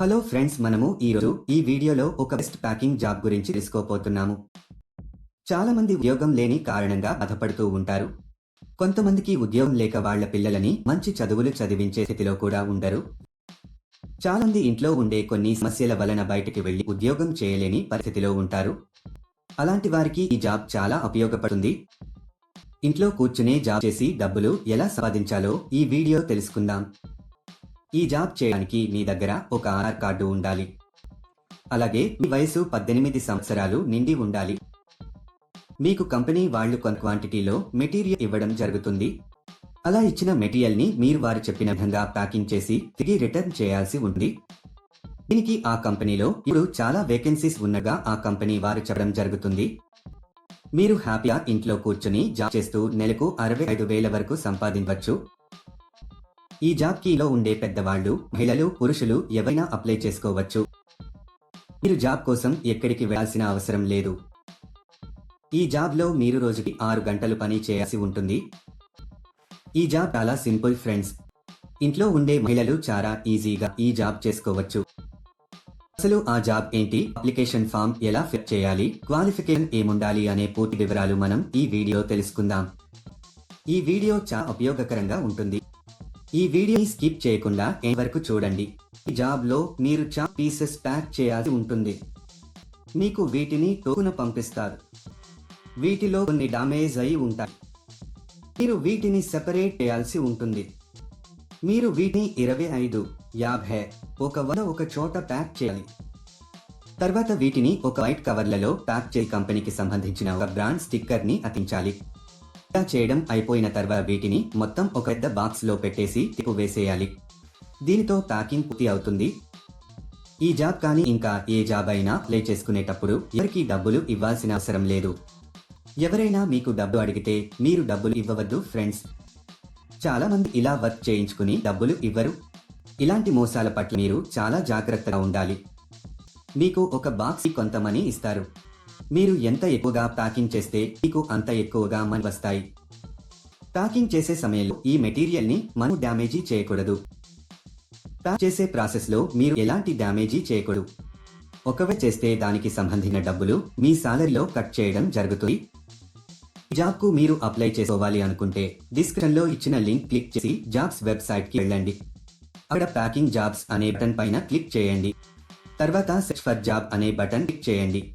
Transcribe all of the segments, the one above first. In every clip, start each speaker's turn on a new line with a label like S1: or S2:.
S1: Hello friends మనము ఈరోజు ఈ వీడియోలో ఒక బెస్ట్ ప్యాకింగ్ జాబ్ గురించి తెలుసుకోపోతున్నాము చాలా మంది ఉద్యోగం లేని కారణంగా బాధపడుతూ ఉంటారు. కొంతమందికి ఉద్యోగం లేక వాళ్ళ పిల్లలని మంచి చదువులు చదివించే స్థితిలో కూడా ఉండరు. చాలా మంది ఇంట్లో ఉండే కొన్ని సమస్యల వలన బయటికి వెళ్ళి ఉద్యోగం చేయలేని పరిస్థితిలో ఉంటారు. అలాంటి వారికి ఈ జాబ్ చాలా ఉపయోగపడుతుంది. ఇంట్లో కూర్చునే జాబ్ చేసి డబ్బులు ఎలా సంపాదించాలో ఈ వీడియో తెలుసుకుందాం. ఈ జాబ్ చేయడానికి మీ దగ్గర ఒక ఆధార్ కార్డు ఉండాలి. అలాగే మీ వయసు పద్దెనిమిది సంవత్సరాలు నిండి ఉండాలి. మీకు కంపెనీ వాళ్ళు కొంత క్వాంటిటీలో మెటీరియల్ ఇవ్వడం జరుగుతుంది. అలా ఇచ్చిన మెటీరియల్ని మీరు వారు చెప్పిన విధంగా ప్యాకింగ్ చేసి తిరిగి రిటర్న్ చేయాల్సి ఉంది. దీనికి ఆ కంపెనీలో ఇప్పుడు చాలా వేకెన్సీస్ ఉన్నగా ఆ కంపెనీ వారు చెప్పడం జరుగుతుంది. మీరు హ్యాపీగా ఇంట్లో కూర్చుని జాబ్ చేస్తూ నెలకు అరవై ఐదు వేల వరకు సంపాదించవచ్చు. ఈ జాబ్ కీలో ఉండే పెద్దవాళ్ళు మహిళలు పురుషులు ఎవరైనా అప్లై చేసుకోవచ్చు. మీరు జాబ్ కోసం ఎక్కడికి వెళ్ళాల్సిన అవసరం లేదు. ఈ జాబ్లో మీరు రోజుకి ఆరు గంటలు పని చేయాల్సి ఉంటుంది. ఈ జాబ్ చాలా సింపుల్ ఫ్రెండ్స్. ఇంట్లో ఉండే మహిళలు చాలా ఈజీగా ఈ జాబ్ చేసుకోవచ్చు. అసలు ఆ జాబ్ ఏంటి? అప్లికేషన్ ఫామ్ ఎలా ఫిల్ చేయాలి? క్వాలిఫికేషన్ ఏముండాలి అనే పూర్తి వివరాలు మనం ఈ వీడియో తెలుసుకుందాం. ఈ వీడియో చాలా ఉపయోగకరంగా ఉంటుంది. ఈ వీడియోని స్కిప్ చేయకుండా ఎండ్ వరకు చూడండి. ఈ జాబ్లో మీరు చా పీసెస్ ప్యాక్ చేయాల్సి ఉంటుంది. మీకు వీటిని టోకున పంపిస్తారు. వీటిలో కొన్ని డామేజ్ అయి ఉంటాయి. మీరు వీటిని సెపరేట్ చేయాల్సి ఉంటుంది. మీరు వీటిని ఇరవై ఐదు యాభై ఒక వంద ఒక చోట ప్యాక్ చేయాలి. తర్వాత వీటిని ఒక వైట్ కవర్లలో ప్యాక్ చేసి కంపెనీకి సంబంధించిన ఒక బ్రాండ్ స్టిక్కర్ని అతికించాలి. ఇలా చేయడం అయిపోయిన తర్వాత వీటిని మొత్తం ఒక పెద్ద బాక్స్లో పెట్టేసి తిప్పు వేసేయాలి. దీనితో ప్యాకింగ్ పూర్తి అవుతుంది. ఈ జాబ్ కానీ ఇంకా ఏ జాబ్ అయినా ప్లే చేసుకునేటప్పుడు ఎవరికి డబ్బులు ఇవ్వాల్సిన అవసరం లేదు. ఎవరైనా మీకు డబ్బు అడిగితే మీరు డబ్బులు ఇవ్వవద్దు ఫ్రెండ్స్. చాలా మంది ఇలా వర్క్ చేయించుకుని డబ్బులు ఇవ్వరు. ఇలాంటి మోసాల పట్ల మీరు చాలా జాగ్రత్తగా ఉండాలి. మీకు ఒక బాక్స్ కొంతమని ఇస్తారు. మీరు ఎంత ఎక్కువగా ప్యాకింగ్ చేస్తే మీకు అంత ఎక్కువగా మనీ వస్తాయి. ప్యాకింగ్ చేసే సమయంలో ఈ మెటీరియల్ని మనం డ్యామేజీ చేయకూడదు. ప్యాక్ చేసే ప్రాసెస్లో మీరు ఎలాంటి డ్యామేజీ చేయకూడదు. ఒకవే చేస్తే దానికి సంబంధించిన డబ్బులు మీ సాలరీలో కట్ చేయడం జరుగుతుంది. జాబ్కు మీరు అప్లై చేసుకోవాలి అనుకుంటే డిస్క్రిప్షన్లో ఇచ్చిన లింక్ క్లిక్ చేసి జాబ్స్ వెబ్సైట్కి వెళ్ళండి. అక్కడ ప్యాకింగ్ జాబ్స్ అనే బటన్ పైన క్లిక్ చేయండి. తర్వాత సెర్చ్ ఫర్ జాబ్ అనే బటన్ క్లిక్ చేయండి.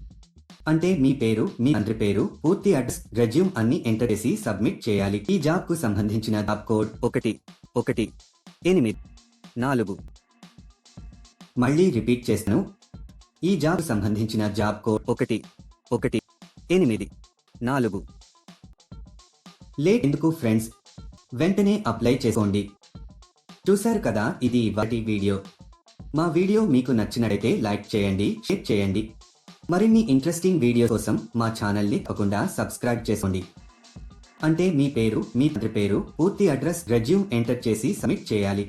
S1: అంటే మీ పేరు మీ తండ్రి పేరు పూర్తి అడ్రస్ రెజ్యూమ్ అన్ని ఎంటర్ చేసి సబ్మిట్ చేయాలి. ఈ జాబ్కు సంబంధించిన జాబ్ కోడ్ ఒకటి ఒకటి ఎనిమిది నాలుగు. మళ్ళీ రిపీట్ చేస్తాను. ఈ జాబ్ సంబంధించిన జాబ్ కోడ్ ఒకటి ఒకటి ఎనిమిది నాలుగు. లేట్ ఎందుకు ఫ్రెండ్స్? వెంటనే అప్లై చేసుకోండి. చూశారు కదా ఇది వాటి వీడియో. మా వీడియో మీకు నచ్చినట్లయితే లైక్ చేయండి షేర్ చేయండి. మరిన్ని ఇంట్రెస్టింగ్ వీడియో కోసం మా ఛానల్ని తప్పకుండా సబ్స్క్రైబ్ చేసుకోండి. అంటే మీ పేరు మీ తండ్రి పేరు పూర్తి అడ్రస్ రెజ్యూమ్ ఎంటర్ చేసి సబ్మిట్ చేయాలి.